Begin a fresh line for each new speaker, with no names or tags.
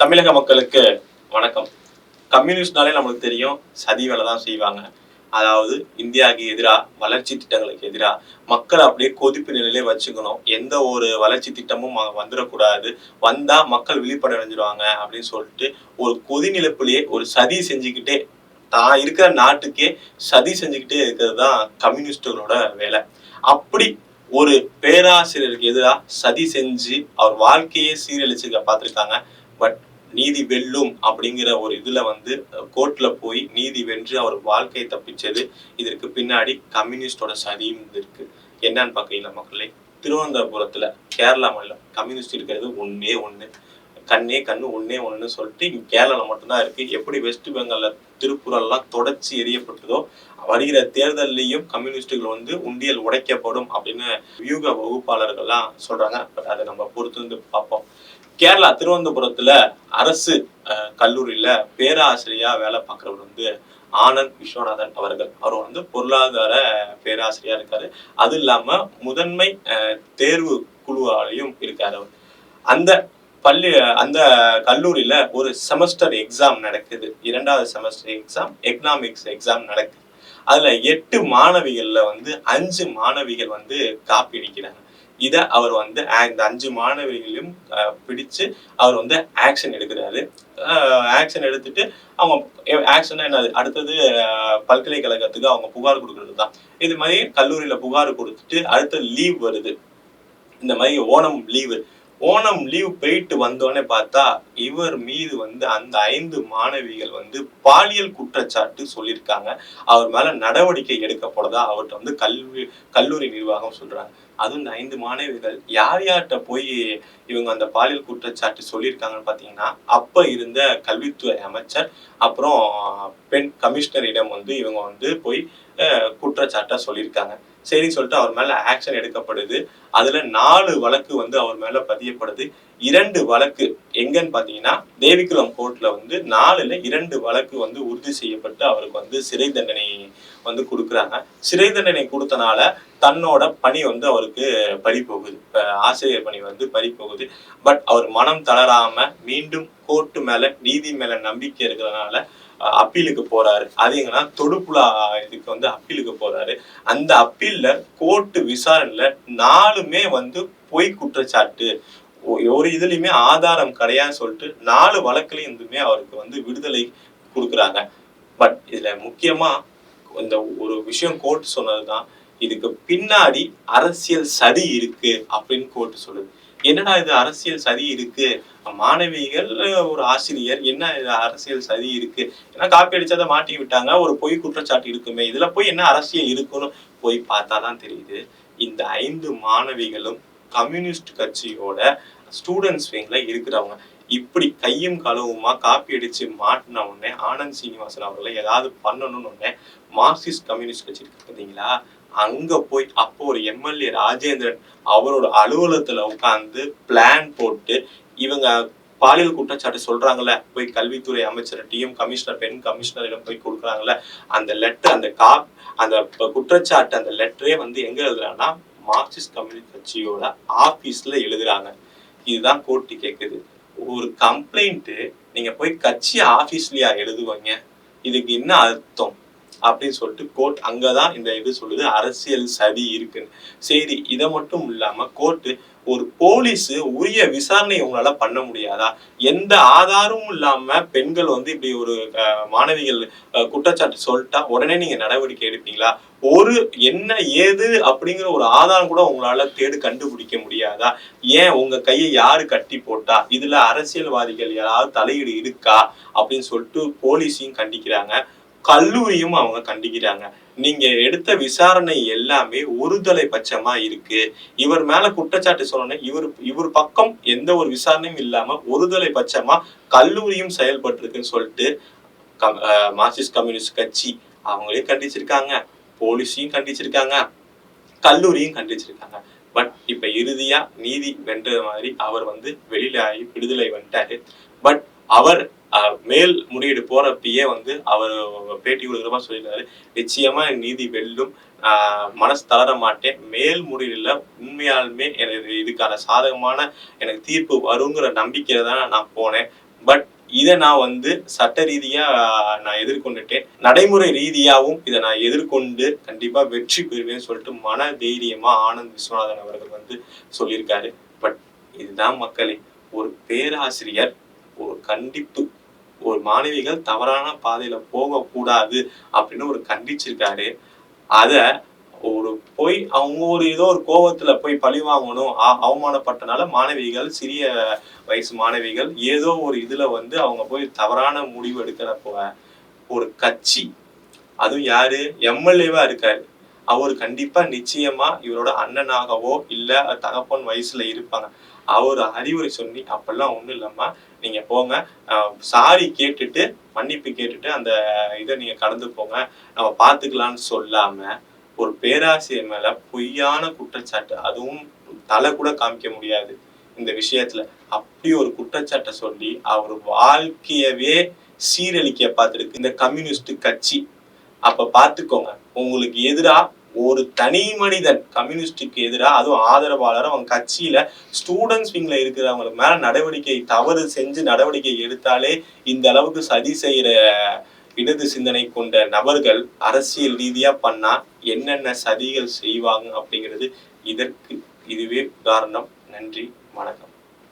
தமிழக மக்களுக்கு வணக்கம். கம்யூனிஸ்ட்னாலே நம்மளுக்கு தெரியும் சதி வேலை தான் செய்வாங்க. அதாவது இந்தியாவுக்கு எதிராக வளர்ச்சி திட்டங்களுக்கு எதிராக மக்களை அப்படியே கொதிப்பு நிலையிலே வச்சுக்கணும். எந்த ஒரு வளர்ச்சி திட்டமும் வந்துடக்கூடாது. வந்தா மக்கள் விழிப்படைஞ்சிருவாங்க அப்படின்னு சொல்லிட்டு ஒரு கொதிநிலப்பிலேயே ஒரு சதி செஞ்சுக்கிட்டே தான் இருக்கிற நாட்டுக்கே சதி செஞ்சுக்கிட்டே இருக்கிறது தான் கம்யூனிஸ்டுகளோட வேலை. அப்படி ஒரு பேராசிரியருக்கு எதிராக சதி செஞ்சு அவர் வாழ்க்கையே சீரழிச்சுக்க பார்த்துருக்காங்க. பட் நீதி வெல்லும் அப்படிங்கிற ஒரு இதுல வந்து கோர்ட்ல போய் நீதி வென்று அவர் வாழ்க்கையை தப்பிச்சது. இதற்கு பின்னாடி கம்யூனிஸ்டோட சதியும் இருக்கு. என்னன்னு பாக்குறீங்களா மக்களே? திருவனந்தபுரத்துல கேரளா மாநிலம் கம்யூனிஸ்ட் இருக்கிறது ஒன்னே ஒண்ணு. கண்ணே கண்ணு ஒன்னே ஒண்ணு சொல்லிட்டு இங்க கேரளால மட்டும்தான் இருக்கு. எப்படி வெஸ்ட் பெங்கால்ல திருப்பூரெல்லாம் தொடர்ச்சி எரியப்பட்டதோ வருகிற தேர்தல்லையும் கம்யூனிஸ்டுகள் வந்து உண்டியல் உடைக்கப்படும் அப்படின்னு வியூக வகுப்பாளர்கள்லாம் சொல்றாங்க. பட் அதை நம்ம பொறுத்து வந்து பார்ப்போம். கேரளா திருவனந்தபுரத்துல அரசு கல்லூரியில பேராசிரியா வேலை பார்க்குறவர் வந்து ஆனந்த் விஸ்வநாதன் அவர்கள். அவர் வந்து பொருளாதார பேராசிரியா இருக்காரு. அது இல்லாம முதன்மை தேர்வு குழுவாலையும் இருக்காரு அவர். அந்த பள்ளி அந்த கல்லூரியில ஒரு செமஸ்டர் எக்ஸாம் நடக்குது. இரண்டாவது செமஸ்டர் எக்ஸாம் எக்கனாமிக்ஸ் எக்ஸாம் நடக்குது. அதுல எட்டு மாணவிகள்ல வந்து அஞ்சு மாணவிகள் வந்து காப்பி அடிக்கிறாங்க. இதை அவர் வந்து இந்த அஞ்சு மாணவிகளையும் பிடிச்சு அவர் வந்து ஆக்ஷன் எடுக்கிறாரு. ஆக்ஷன் எடுத்துட்டு அவங்க ஆக்ஷன் என்னது? அடுத்தது பல்கலைக்கழகத்துக்கு அவங்க புகார் கொடுக்கறது தான் இது மாதிரி கல்லூரியில புகார் கொடுத்துட்டு அடுத்த லீவ் வருது. இந்த மாதிரி ஓணம் லீவு ஓணம் லீவ் போயிட்டு வந்தோடனே பார்த்தா இவர் மீது வந்து அந்த ஐந்து மாணவிகள் வந்து பாலியல் குற்றச்சாட்டு சொல்லியிருக்காங்க. அவர் மேல நடவடிக்கை எடுக்கப்படுதா அவர்கிட்ட வந்து கல்வி கல்லூரி நிர்வாகம் சொல்றாங்க. அதுவும் இந்த ஐந்து மாணவிகள் யார் யார்கிட்ட போய் இவங்க அந்த பாலியல் குற்றச்சாட்டு சொல்லியிருக்காங்கன்னு பார்த்தீங்கன்னா அப்போ இருந்த கல்வித்துறை அமைச்சர் அப்புறம் பெண் கமிஷனரிடம் வந்து இவங்க வந்து போய் குற்றச்சாட்டாக குற்றச்சாட்டை சொல்லியிருக்காங்க. சரி சொல்லிட்டு அவர் மேல ஆக்ஷன் எடுக்கப்படுது. அதுல நாலு வழக்கு வந்து அவர் மேல பதியப்படுது. இரண்டு வழக்கு எங்கன்னு பாத்தீங்கன்னா தேவிக்குளம் கோர்ட்ல வந்து நாலுல இரண்டு வழக்கு வந்து உறுதி செய்யப்பட்டு அவருக்கு வந்து சிறை தண்டனை வந்து கொடுக்குறாங்க. சிறை தண்டனை கொடுத்தனால தன்னோட பணி வந்து அவருக்கு பறி போகுது ஆசிரியர் பணி வந்து பறி போகுது பட் அவர் மனம் தளராம மீண்டும் கோர்ட்டு மேல நீதி மேல நம்பிக்கை இருக்கிறதுனால அப்பீலுக்கு போறாரு. அது எங்கன்னா தொடுப்புலா இதுக்கு வந்து அப்பீலுக்கு போறாரு. அந்த அப்பீல்ல கோர்ட்டு விசாரணையில நாலுமே வந்து பொய் குற்றச்சாட்டு. ஒரு இதுலயுமே ஆதாரம் கிடையாதுன்னு சொல்லிட்டு நாலு வழக்குலயும் இருந்துமே அவருக்கு வந்து விடுதலை கொடுக்குறாங்க. பட் இதுல முக்கியமா இந்த ஒரு விஷயம் கோர்ட் சொன்னதுதான். இதுக்கு பின்னாடி அரசியல் சதி இருக்கு அப்படின்னு கோர்ட் சொல்லுது. என்னடா இது அரசியல் சதி இருக்கு? மாணவிகள் ஒரு ஆசிரியர் என்ன அரசியல் சதி இருக்கு? ஏன்னா காப்பி அடிச்சதை மாட்டி விட்டாங்க ஒரு பொய் குற்றச்சாட்டு இருக்குமே இதுல போய் என்ன அரசியல் இருக்குன்னு போய் பார்த்தாதான் தெரியுது. இந்த ஐந்து மாணவிகளும் கம்யூனிஸ்ட் கட்சியோட ஸ்டூடெண்ட்ஸ் விங்ல இருக்கிறவங்க. இப்படி கையும் களவுமா காப்பி அடிச்சு மாட்டின உடனே ஆனந்த் சீனிவாசன் அவர்களை ஏதாவது பண்ணணும்னு உடனே மார்க்சிஸ்ட் கம்யூனிஸ்ட் கட்சி இருக்கு பார்த்தீங்களா? அங்க போய் அப்போ ஒரு எம்எல்ஏ ராஜேந்திரன் அவரோட அலுவலகத்துல உட்கார்ந்து பிளான் போட்டு இவங்க பாலியல் குற்றச்சாட்டு சொல்றாங்கல்ல போய் கல்வித்துறை அமைச்சர்கிட்டையும் கமிஷனர் பெண் கமிஷனரிடம் போய் கொடுக்குறாங்கல்ல அந்த லெட்டர் அந்த கா அந்த குற்றச்சாட்டு அந்த லெட்டரே வந்து எங்க எழுதுறாங்கன்னா மார்க்சிஸ்ட் கம்யூனிஸ்ட் கட்சியோட ஆபீஸ்ல எழுதுறாங்க. இதுதான் கோர்ட்டு கேக்குது. ஒரு கம்ப்ளைண்ட்டு நீங்க போய் கட்சி ஆபீஸ்லயா எழுதுவீங்க. இதுக்கு என்ன அர்த்தம்? அப்படின்னு சொல்லிட்டு கோர்ட் அங்கதான் இந்த இது சொல்லுது அரசியல் சதி இருக்குன்னு. சரி இதை மட்டும் இல்லாம கோர்ட்டு ஒரு போலீஸ் உரிய விசாரணை உங்களால பண்ண முடியாதா? எந்த ஆதாரமும் இல்லாம பெண்கள் வந்து இப்படி ஒரு மாணவிகள் குற்றச்சாட்டு சொல்லிட்டா உடனே நீங்க நடவடிக்கை எடுப்பீங்களா? ஒரு என்ன ஏது அப்படிங்கிற ஒரு ஆதாரம் கூட உங்களால தேடு கண்டுபிடிக்க முடியாதா? ஏன் உங்க கையை யாரு கட்டி போட்டா? இதுல அரசியல்வாதிகள் யாராவது தலையீடு இருக்கா? அப்படின்னு சொல்லிட்டு போலீஸையும் கண்டிக்கிறாங்க. கல்லூரியும் அவங்க கண்டிக்கிறாங்க. நீங்க எடுத்த விசாரணை எல்லாமே ஒருதலை பட்சமா இருக்கு. இவர் மேல குற்றச்சாட்டு சொல்லணும். இவர் இவர் பக்கம் எந்த ஒரு விசாரணையும் இல்லாம ஒருதலை பட்சமா கல்லூரியும் செயல்பட்டிருக்குன்னு சொல்லிட்டு மார்க்சிஸ்ட் கம்யூனிஸ்ட் கட்சி அவங்களையும் கண்டிச்சிருக்காங்க. போலீஸையும் கண்டிச்சிருக்காங்க. கல்லூரியும் கண்டிச்சிருக்காங்க. பட் இப்ப இறுதியா நீதி வென்ற மாதிரி அவர் வந்து வெளியில ஆகி விடுதலை வந்துட்டாரு. பட் அவர் மேல் முறையீடு போறப்பயே வந்து அவர் பேட்டி கொடுக்குறப்ப சொல்லியிருந்தாரு நிச்சயமா நீதி வெல்லும். மனசு தளர மாட்டேன். மேல் முறையீடுல உண்மையாலுமே எனக்கு இதுக்கான சாதகமான எனக்கு தீர்ப்பு வருங்கிற நம்பிக்கையில தான் நான் போனேன். பட் இதை நான் வந்து சட்ட ரீதியா நான் எதிர்கொண்டுட்டேன். நடைமுறை ரீதியாவும் இதை நான் எதிர்கொண்டு கண்டிப்பா வெற்றி பெறுவேன்னு சொல்லிட்டு மன தைரியமா ஆனந்த் விஸ்வநாதன் அவர்கள் வந்து சொல்லியிருக்காரு. பட் இதுதான் மக்களே ஒரு பேராசிரியர் ஒரு கண்டிப்பு ஒரு மாணவிகள் தவறான பாதையில போகக்கூடாது அப்படின்னு ஒரு கண்டிச்சிருக்காரு. அத ஒரு போய் அவங்க ஒரு ஏதோ ஒரு கோவத்துல போய் பழி வாங்கணும் அவமானப்பட்டனால மாணவிகள் சிறிய வயசு மாணவிகள் ஏதோ ஒரு இதுல வந்து அவங்க போய் தவறான முடிவு எடுக்கிறப்போ ஒரு கட்சி அதுவும் யாரு? எம்எல்ஏவா இருக்காரு. அவர் கண்டிப்பா நிச்சயமா இவரோட அண்ணனாகவோ இல்ல தகப்பன் வயசுல இருப்பாங்க. அவர் அறிவுரை சொல்லி அப்பெல்லாம் ஒண்ணும் இல்லாமல் நீங்க போங்க. சாரி கேட்டுட்டு மன்னிப்பு கேட்டுட்டு அந்த இதை நீங்க கடந்து போங்க. நம்ம பாத்துக்கலாம்னு சொல்லாம ஒரு பேராசிரியர் மேல பொய்யான குற்றச்சாட்டு அதுவும் தலை கூட காமிக்க முடியாது இந்த விஷயத்துல. அப்படி ஒரு குற்றச்சாட்டை சொல்லி அவர் வாழ்க்கையவே சீரழிக்க பார்த்துருக்கு இந்த கம்யூனிஸ்ட் கட்சி. அப்ப பாத்துக்கோங்க உங்களுக்கு எதிரா ஒரு தனி மனிதன் கம்யூனிஸ்டுக்கு எதிரா அதுவும் ஆதரவாளர் அவங்க கட்சியில ஸ்டூடெண்ட்ஸ் விங்ல இருக்கிறவங்களுக்கு மேல நடவடிக்கை தவறு செஞ்சு நடவடிக்கை எடுத்தாலே இந்த அளவுக்கு சதி செய்யற இடது சிந்தனை கொண்ட நபர்கள் அரசியல் ரீதியா பண்ணா என்னென்ன சதிகள் செய்வாங்க அப்படிங்கிறது இதற்கு இதுவே உதாரணம். நன்றி வணக்கம்.